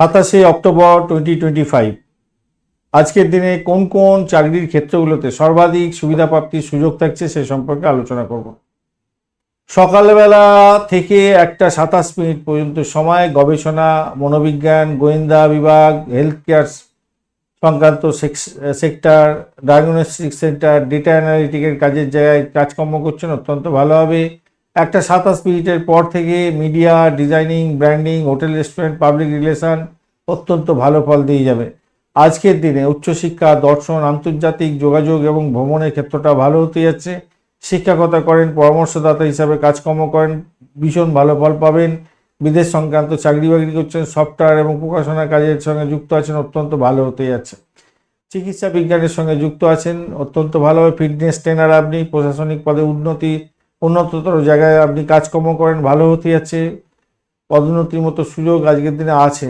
সাতাশে October twenty twenty five আজকের দিনে কোন কোন চাকরির ক্ষেত্রগুলোতে সর্বাধিক সুবিধা প্রাপ্তির সুযোগ থাকছে সে সম্পর্কে আলোচনা করব। সকালবেলা থেকে একটা সাতাশ মিনিট পর্যন্ত সময়, গবেষণা, মনোবিজ্ঞান, গোয়েন্দা বিভাগ হেলথ কেয়ার সংক্রান্ত সেক্টর ডায়াগনস্টিক সেন্টার ডেটা অ্যানালিটিকের কাজের জায়গায় কাজকর্ম করছেন, অত্যন্ত ভালো হবে। একটা সাতাশ মিনিটের পর থেকে media, designing, branding, hotel, restaurant, public relation অত্যন্ত ভালো ফল দিয়ে যাবে। আজকের দিনে উচ্চশিক্ষা, দর্শন, আন্তর্জাতিক যোগাযোগ এবং ভ্রমণের ক্ষেত্রটা ভালো হতে যাচ্ছে। শিক্ষকতা করেন, পরামর্শদাতা হিসাবে কাজকর্ম করেন, ভীষণ ভালো ফল পাবেন। বিদেশ সংক্রান্ত চাকরি বাকরি করছেন, সফটওয়্যার এবং প্রকাশনার কাজের সঙ্গে যুক্ত আছেন, অত্যন্ত ভালো হতে যাচ্ছে। চিকিৎসা বিজ্ঞানের সঙ্গে যুক্ত আছেন, অত্যন্ত ভালোভাবে ফিটনেস ট্রেনার আপনি, প্রশাসনিক পদে উন্নতি উন্নততর জায়গায় আপনি কাজকর্ম করেন, ভালো হতে যাচ্ছে, পদোন্নতির মতো সুযোগ আজকের দিনে আছে।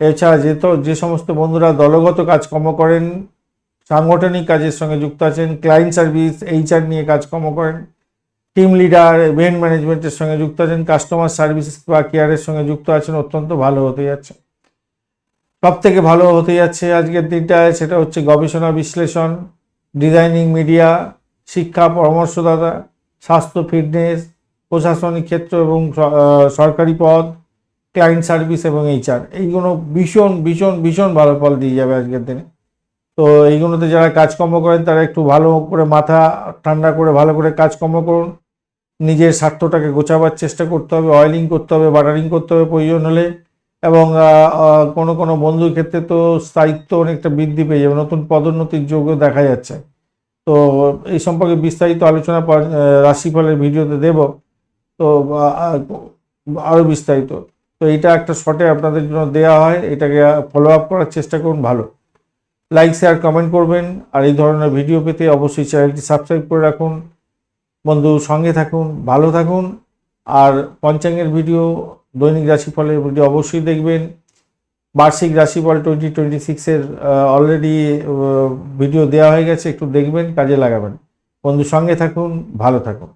এছাড়া যে তো, যে সমস্ত বন্ধুরা দলগত কাজকর্ম করেন, সাংগঠনিক কাজের সঙ্গে যুক্ত আছেন ক্লায়েন্ট সার্ভিস এইচআর নিয়ে কাজকর্ম করেন টিম লিডার ইভেন্ট ম্যানেজমেন্টের সঙ্গে যুক্ত আছেন কাস্টমার সার্ভিস বা কেয়ারের সঙ্গে যুক্ত আছেন, অত্যন্ত ভালো হতে যাচ্ছে। সব থেকে ভালো হতে যাচ্ছে আজকের দিনটায় সেটা হচ্ছে গবেষণা বিশ্লেষণ ডিজাইনিং মিডিয়া শিক্ষা পরামর্শদাতা স্বাস্থ্য, ফিটনেস, প্রশাসনিক ক্ষেত্র এবং সরকারি পদ, ক্লায়েন্ট সার্ভিস এবং এইচআর। এইগুলো ভীষণ ভীষণ ভীষণ ভালো ফল দিয়ে যাবে আজকের দিনে। তো এইগুলোতে যারা কাজকর্ম করেন, তারা একটু ভালো করে মাথা ঠান্ডা করে ভালো করে কাজকর্ম করুন। নিজের স্বার্থটাকে গোছাবার চেষ্টা করতে হবে অয়েলিং করতে হবে বাটারিং করতে হবে প্রয়োজন হলে। এবং কোনো কোনো বন্ধুর ক্ষেত্রে তো স্থায়িত্ব অনেকটা বৃদ্ধি পেয়ে যাবে। নতুন পদোন্নতির যোগ্য দেখা যাচ্ছে। তো এই সম্পর্কে বিস্তারিত আলোচনা রাশিফলের ভিডিওতে দেব। তো আরও বিস্তারিত। তো এটা একটা শর্টে আপনাদের জন্য দেওয়া হয়, এটাকে ফলো আপ করার চেষ্টা করুন, ভালো। লাইক শেয়ার কমেন্ট করবেন, আর এই ধরনের ভিডিও পেতে অবশ্যই চ্যানেলটি সাবস্ক্রাইব করে রাখুন। বন্ধু, সঙ্গে থাকুন, ভালো থাকুন, আর পঞ্চাঙ্গের ভিডিও দৈনিক রাশিফলের ভিডিও অবশ্যই দেখবেন। বার্ষিক রাশিফল টোয়েন্টি টোয়েন্টি সিক্সের অলরেডি ভিডিও দেওয়া হয়ে গেছে, একটু দেখবেন, কাজে লাগাবেন। বন্ধু সঙ্গে থাকুন, ভালো থাকুন।